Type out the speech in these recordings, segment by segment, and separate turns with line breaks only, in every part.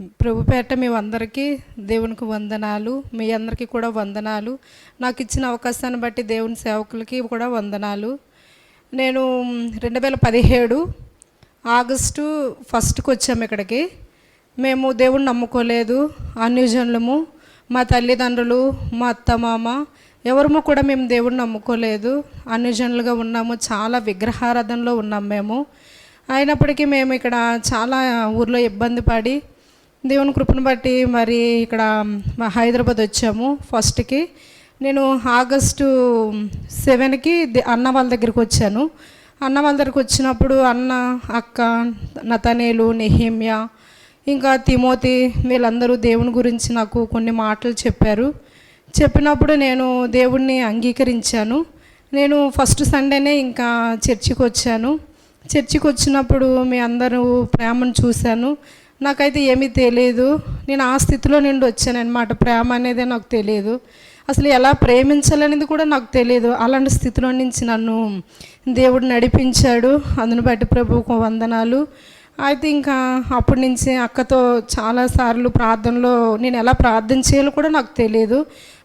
ప్రభుపేట మీ అందరికీ దేవునికి వందనాలు మీ అందరికీ కూడా వందనాలు. నాకు ఇచ్చిన అవకాశాన్ని బట్టి దేవుని సేవకులకి కూడా వందనాలు. నేను రెండు వేల పదిహేడు ఆగస్టు ఫస్ట్కి వచ్చాము ఇక్కడికి. మేము దేవుణ్ణి నమ్ముకోలేదు అన్యజనులము మా తల్లిదండ్రులు మా అత్త మామ ఎవరము కూడా మేము దేవుణ్ణి నమ్ముకోలేదు. అన్యజనులుగా ఉన్నాము చాలా విగ్రహారాధనలో ఉన్నాం మేము. అయినప్పటికీ మేము ఇక్కడ చాలా ఊర్లో ఇబ్బంది పడి దేవుని కృపను బట్టి మరి ఇక్కడ మా హైదరాబాద్ వచ్చాము ఫస్ట్కి. నేను ఆగస్టు సెవెన్కి అన్న వాళ్ళ దగ్గరికి వచ్చాను. అన్న వాళ్ళ దగ్గరికి వచ్చినప్పుడు అన్న అక్క నతనేలు నెహిమ్య ఇంకా తిమోతి వీళ్ళందరూ దేవుని గురించి నాకు కొన్ని మాటలు చెప్పారు. చెప్పినప్పుడు నేను దేవుణ్ణి అంగీకరించాను. నేను ఫస్ట్ సండేనే ఇంకా చర్చికి వచ్చాను చర్చికి వచ్చినప్పుడు మీ అందరూ ప్రేమను చూశాను. నాకైతే ఏమీ తెలియదు నేను ఆ స్థితిలో నుండి వచ్చానమాట ప్రేమ అనేది నాకు తెలియదు అసలు ఎలా ప్రేమించాలనేది కూడా నాకు తెలియదు అలాంటి స్థితిలో నుంచి నన్ను దేవుడు నడిపించాడు. అందును బట్టి ప్రభువుకు వందనాలు. అయితే ఇంకా అప్పటి నుంచి అక్కతో చాలాసార్లు ప్రార్థనలో నేను ఎలా ప్రార్థన చేయాలో కూడా నాకు తెలియదు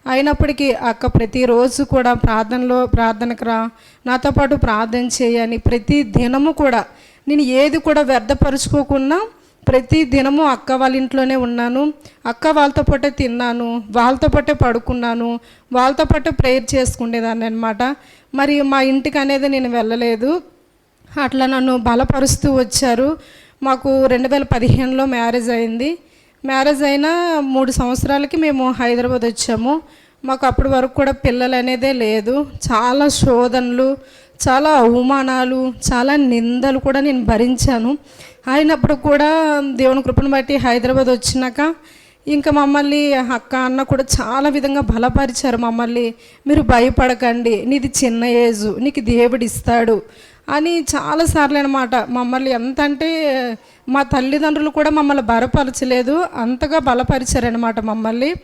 అయినప్పటికీ అక్క ప్రతిరోజు కూడా ప్రార్థనలో ప్రార్థనకు రా నాతో పాటు ప్రార్థన చేయని ప్రతి దినము కూడా నేను ఏది కూడా వ్యర్థపరుచుకోకుండా ప్రతి దినము అక్క వాళ్ళ ఇంట్లోనే ఉన్నాను. అక్క వాళ్ళతో పాటే తిన్నాను. వాళ్ళతో పాటే పడుకున్నాను. వాళ్ళతో పాటే ప్రేయర్ చేసుకునేదాన్ని అనమాట మరి మా ఇంటికి అనేది నేను వెళ్ళలేదు. అట్లా నన్ను బలపరుస్తూ వచ్చారు. మాకు రెండు వేల పదిహేనులో మ్యారేజ్ అయింది. మ్యారేజ్ అయిన మూడు సంవత్సరాలకి మేము హైదరాబాద్ వచ్చాము. మాకు అప్పటి వరకు కూడా పిల్లలు అనేదే లేదు. చాలా శోధనలు చాలా అవమానాలు చాలా నిందలు కూడా నేను భరించాను. అయినప్పుడు కూడా దేవుని కృపను బట్టి హైదరాబాద్ వచ్చినాక ఇంకా మమ్మల్ని అక్క అన్న కూడా చాలా విధంగా బలపరిచారు మమ్మల్ని. మీరు భయపడకండి నీది చిన్న ఏజు నీకు దేవుడు ఇస్తాడు అని చాలాసార్లు అనమాట మమ్మల్ని ఎంత అంటే మా తల్లిదండ్రులు కూడా మమ్మల్ని బలపరచలేదు అంతగా బలపరిచారనమాట మమ్మల్ని.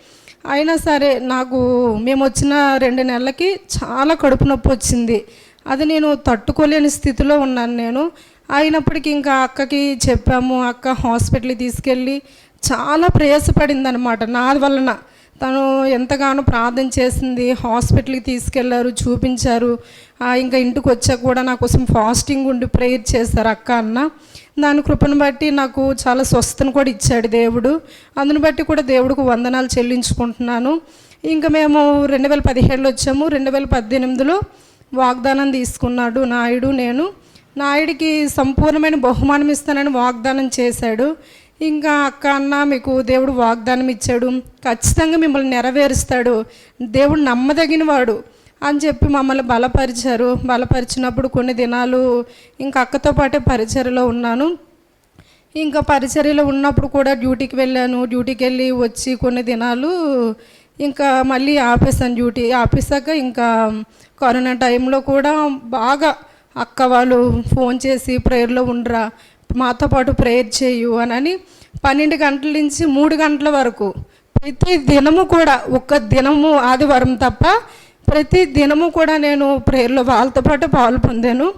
అయినా సరే నాకు మేము వచ్చిన రెండు నెలలకి చాలా కడుపు నొప్పి వచ్చింది. అది నేను తట్టుకోలేని స్థితిలో ఉన్నాను నేను. అయినప్పటికీ ఇంకా అక్కకి చెప్పాము అక్క హాస్పిటల్కి తీసుకెళ్ళి చాలా ప్రయాసపడింది అనమాట నా వలన తను ఎంతగానో ప్రార్థన చేసింది హాస్పిటల్కి తీసుకెళ్ళారు చూపించారు. ఇంకా ఇంటికి వచ్చాక కూడా నా కోసం ఫాస్టింగ్ ఉండి ప్రేయర్ చేశారు అక్క అన్న. దాని కృపను బట్టి నాకు చాలా స్వస్థను కూడా ఇచ్చాడు దేవుడు. అందుని బట్టి కూడా దేవుడికి వందనాలు చెల్లించుకుంటున్నాను. ఇంకా మేము రెండు వేల పదిహేడులో వచ్చాము. రెండు వేల పద్దెనిమిదిలో వాగ్దానం తీసుకున్నాడు నాయుడు నేను. నాయుడికి సంపూర్ణమైన బహుమానం ఇస్తానని వాగ్దానం చేశాడు. ఇంకా అక్క అన్న మీకు దేవుడు వాగ్దానం ఇచ్చాడు. ఖచ్చితంగా మిమ్మల్ని నెరవేరుస్తాడు. దేవుడు నమ్మదగిన వాడు అని చెప్పి మమ్మల్ని బలపరిచారు. బలపరిచినప్పుడు కొన్ని దినాలు ఇంకా అక్కతో పాటే పరిచయలో ఉన్నాను. ఇంకా పరిచర్యలో ఉన్నప్పుడు కూడా డ్యూటీకి వెళ్ళాను. డ్యూటీకి వెళ్ళి వచ్చి కొన్ని దినాలు ఇంకా మళ్ళీ ఆపేసాను డ్యూటీ. ఆపేసాక ఇంకా కరోనా టైంలో కూడా బాగా అక్క వాళ్ళు ఫోన్ చేసి ప్రేయర్లో ఉండరా మాతో పాటు ప్రేయర్ చేయు అని పన్నెండు గంటల నుంచి మూడు గంటల వరకు ప్రతి దినము కూడా ఒక్క దినము ఆదివారం తప్ప ప్రతి దినము కూడా నేను ప్రేయర్లో వాళ్ళతో పాటు పాలు పొందాను.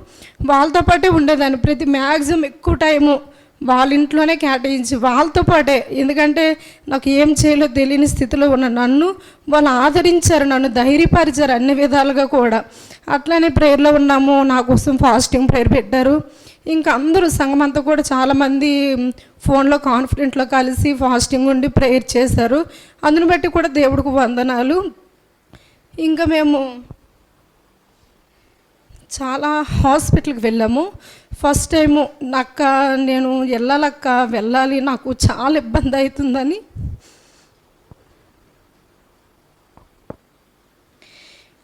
వాళ్ళతో పాటే ఉండేదాన్ని. ప్రతి మ్యాక్సిమం ఎక్కువ టైము వాళ్ళ ఇంట్లోనే కేటాయించి వాళ్ళతో పాటే. ఎందుకంటే నాకు ఏం చేయాలో తెలియని స్థితిలో ఉన్న నన్ను వాళ్ళు ఆదరించారు నన్ను ధైర్యపరిచారు అన్ని విధాలుగా కూడా. అట్లానే ప్రేయర్లో ఉన్నాము నా కోసం ఫాస్టింగ్ ప్రేయర్ పెట్టారు. ఇంకా అందరూ సంఘం అంతా కూడా చాలామంది ఫోన్లో కాన్ఫిడెంట్లో కలిసి ఫాస్టింగ్ ఉండి ప్రేయర్ చేశారు. అందుని బట్టి కూడా దేవుడికి వందనాలు. ఇంకా మేము చాలా హాస్పిటల్కి వెళ్ళాము. ఫస్ట్ టైము అక్క నేను వెళ్ళాలక్క వెళ్ళాలి నాకు చాలా ఇబ్బంది అవుతుందని.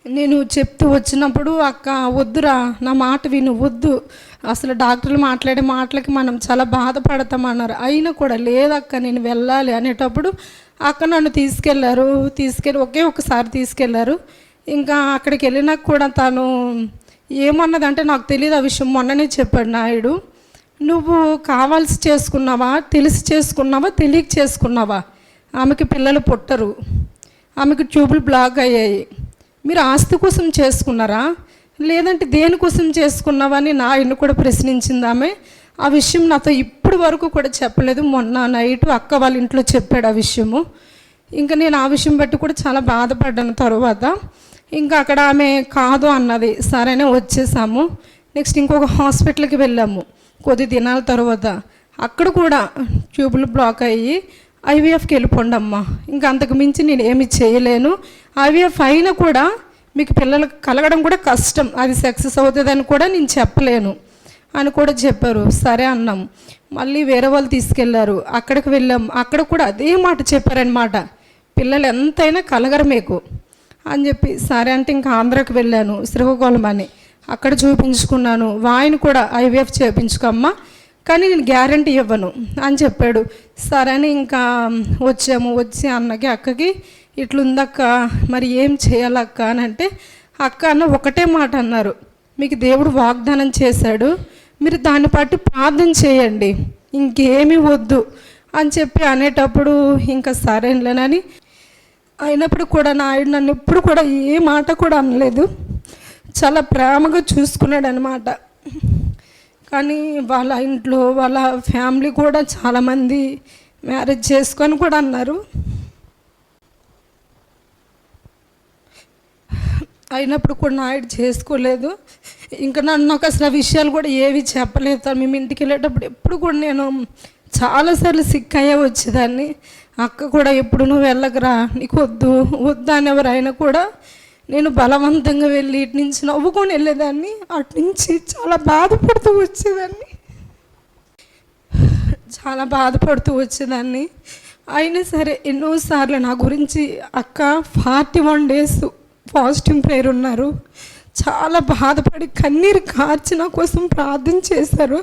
నేను చెప్తూ వచ్చినప్పుడు అక్క వద్దురా నా మాట విను వద్దు. అసలు డాక్టర్లు మాట్లాడే మాటలకి మనం చాలా బాధపడతామన్నారు అయినా కూడా లేదక్క నేను వెళ్ళాలి అనేటప్పుడు అక్క నన్ను తీసుకెళ్ళారు తీసుకెళ్ళి ఒకే ఒకసారి తీసుకెళ్ళారు. ఇంకా అక్కడికి వెళ్ళినాక కూడా తను ఏమన్నదంటే నాకు తెలియదు ఆ విషయం. మొన్ననే చెప్పాడు నాయుడు నువ్వు కావాల్సి చేసుకున్నావా తెలిసి చేసుకున్నావా తెలియక చేసుకున్నావా? ఆమెకి పిల్లలు పుట్టరు ఆమెకు ట్యూబులు బ్లాక్ అయ్యాయి. మీరు ఆస్తి కోసం చేసుకున్నారా? లేదంటే దేనికోసం చేసుకున్నావని నా ఇల్లు కూడా ప్రశ్నించింది ఆమె. ఆ విషయం నాతో ఇప్పుడు ఇప్పటి వరకు కూడా చెప్పలేదు. మొన్న నైట్ అక్క వాళ్ళ ఇంట్లో చెప్పాడు ఆ విషయము. ఇంకా నేను ఆ విషయం బట్టి కూడా చాలా బాధపడ్డాను తర్వాత. ఇంకా అక్కడ ఆమె కాదు అన్నది. సరేనే వచ్చేసాము. నెక్స్ట్ ఇంకొక హాస్పిటల్కి వెళ్ళాము. కొద్ది దినాల తర్వాత. అక్కడ కూడా ట్యూబులు బ్లాక్ అయ్యి ఐవీఎఫ్కి వెళ్ళిపోండి అమ్మ ఇంకా అంతకు మించి నేను ఏమి చేయలేను. ఐవీఎఫ్ అయినా కూడా మీకు పిల్లలకు కలగడం కూడా కష్టం. అది సక్సెస్ అవుతుందని కూడా నేను చెప్పలేను అని కూడా చెప్పారు. సరే అన్నాం మళ్ళీ వేరే వాళ్ళు తీసుకెళ్ళారు. అక్కడికి వెళ్ళాం అక్కడ కూడా అదే మాట చెప్పారనమాట పిల్లలు ఎంతైనా కలగరు మీకు. అని చెప్పి సరే అంటే ఇంకా ఆంధ్రాకి వెళ్ళాను శ్రీకాకుళం అని అక్కడ చూపించుకున్నాను. వాయిని కూడా ఐవీఎఫ్ చేయించుకోమ్మా కానీ నేను గ్యారంటీ ఇవ్వను అని చెప్పాడు. సరే అని ఇంకా వచ్చాము వచ్చి అన్నకి అక్కకి ఇట్లుందక్క మరి ఏం చేయాలక్క అని అంటే అక్క అన్న ఒకటే మాట అన్నారు. మీకు దేవుడు వాగ్దానం చేశాడు. మీరు దాన్ని బట్టి ప్రార్థన చేయండి. ఇంకేమీ వద్దు అని చెప్పి అనేటప్పుడు ఇంకా సరేలేనని అయినప్పుడు కూడా నా ఆయన నన్ను ఎప్పుడు కూడా ఏ మాట కూడా అనలేదు. చాలా ప్రేమగా చూసుకున్నాడు అనమాట కానీ వాళ్ళ ఇంట్లో వాళ్ళ ఫ్యామిలీ కూడా చాలామంది మ్యారేజ్ చేసుకొని కూడా అన్నారు. అయినప్పుడు కూడా నా ఆయన చేసుకోలేదు. ఇంకా నన్ను నాకు అసలు విషయాలు కూడా ఏవి చెప్పలేదు. తను మేము ఇంటికి వెళ్ళేటప్పుడు ఎప్పుడు కూడా నేను చాలాసార్లు సిక్ అయ్యే వచ్చేదాన్ని. అక్క కూడా ఎప్పుడు నువ్వు వెళ్ళకరా? నీకు వద్దు వద్దు అని ఎవరైనా కూడా నేను బలవంతంగా వెళ్ళి ఇటు నుంచి నవ్వుకొని వెళ్ళేదాన్ని. అటు నుంచి చాలా బాధపడుతూ వచ్చేదాన్ని. చాలా బాధపడుతూ వచ్చేదాన్ని. అయినా సరే ఎన్నోసార్లు నా గురించి అక్క forty one days positive prayer ఉన్నారు. చాలా బాధపడి కన్నీరు కార్చి నా కోసం ప్రార్థన చేశారు.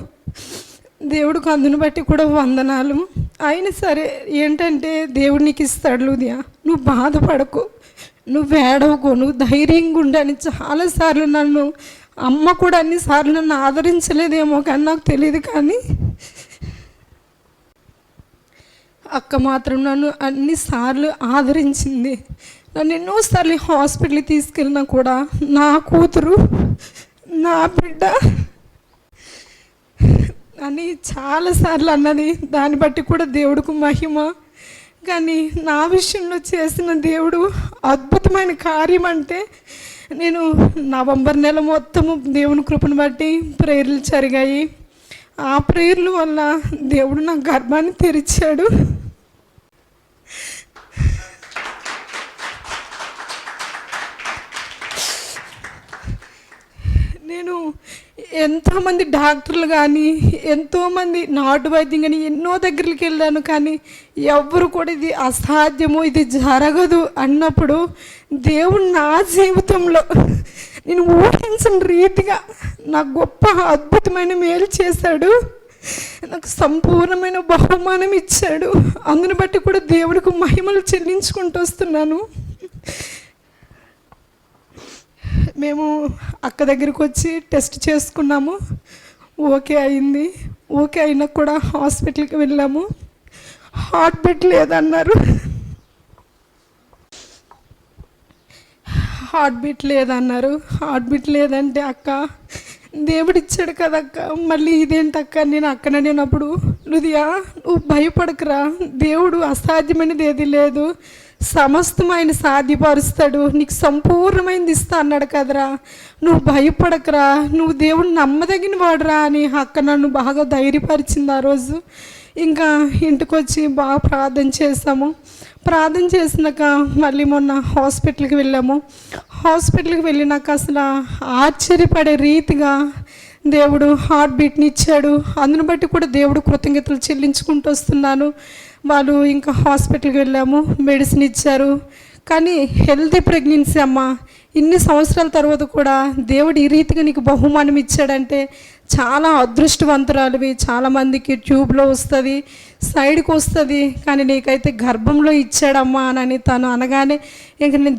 దేవుడికి అందును బట్టి కూడా వందనాలు. అయినా సరే ఏంటంటే దేవుడు నీకు ఇస్తాడు లూదియా నువ్వు బాధపడకు. నువ్వు ఏడవకు. నువ్వు ధైర్యంగా ఉండని చాలాసార్లు నన్ను అమ్మ కూడా అన్నిసార్లు నన్ను ఆదరించలేదేమో కానీ నాకు తెలియదు కానీ అక్క మాత్రం నన్ను అన్నిసార్లు ఆదరించింది. నన్ను ఎన్నోసార్లు హాస్పిటల్కి తీసుకెళ్ళినా కూడా నా కూతురు నా బిడ్డ అని చాలాసార్లు అన్నది దాన్ని బట్టి కూడా దేవుడికి మహిమ. కానీ నా విషయంలో చేసిన దేవుడు అద్భుతమైన కార్యం అంటే నేను నవంబర్ నెల మొత్తము దేవుని కృపను బట్టి ప్రేయర్లు జరిగాయి. ఆ ప్రేయర్ల వల్ల దేవుడు నా గర్భాన్ని తెరిచాడు. నేను ఎంతోమంది డాక్టర్లు కానీ ఎంతోమంది నాటు వైద్యం కానీ ఎన్నో దగ్గరికి వెళ్ళాను కానీ ఎవ్వరు కూడా ఇది అసాధ్యము ఇది జరగదు అన్నప్పుడు దేవుడు నా జీవితంలో నేను ఊహించిన రీతిగా నాకు గొప్ప అద్భుతమైన మేలు చేశాడు. నాకు సంపూర్ణమైన బహుమానం ఇచ్చాడు. అందుని బట్టి కూడా దేవుడికి మహిమలు చెల్లించుకుంటూ వస్తున్నాను. మేము అక్క దగ్గరికి వచ్చి టెస్ట్ చేసుకున్నాము. ఓకే అయింది. ఓకే అయినా కూడా హాస్పిటల్కి వెళ్ళాము. హార్ట్ బీట్ లేదన్నారు. హార్ట్ బీట్ లేదన్నారు. హార్ట్ బీట్ లేదంటే అక్క దేవుడు ఇచ్చాడు కదక్క. మళ్ళీ ఇదేంటక్క? నేను అక్కడ నేనప్పుడు నుదియా నువ్వు భయపడకురా. దేవుడు అసాధ్యమైనది ఏది లేదు. సమస్తం ఆయన సాధ్యపరుస్తాడు. నీకు సంపూర్ణమైనది ఇస్తా అన్నాడు కదరా. నువ్వు భయపడకరా. నువ్వు దేవుడు నమ్మదగిన వాడురా అని అక్క నన్ను బాగా ధైర్యపరిచింది ఆ రోజు. ఇంకా ఇంటికి వచ్చి బాగా ప్రార్థన చేసాము ప్రార్థన చేసినాక మళ్ళీ మొన్న హాస్పిటల్కి వెళ్ళాము. హాస్పిటల్కి వెళ్ళినాక అసలు ఆశ్చర్యపడే రీతిగా దేవుడు హార్ట్ బీట్ని ఇచ్చాడు. అందును బట్టి కూడా దేవుడు కృతజ్ఞతలు చెల్లించుకుంటూ వస్తున్నాను. వాళ్ళు ఇంకా హాస్పిటల్కి వెళ్ళాము మెడిసిన్ ఇచ్చారు. కానీ హెల్తీ ప్రెగ్నెన్సీ అమ్మ ఇన్ని సంవత్సరాల తర్వాత కూడా దేవుడు ఈ రీతిగా నీకు బహుమానం ఇచ్చాడంటే చాలా అదృష్టవంతురాలువి. చాలామందికి ట్యూబ్లో వస్తుంది సైడ్కి వస్తుంది కానీ నీకైతే గర్భంలో ఇచ్చాడమ్మా అని తను అనగానే ఇంక నేను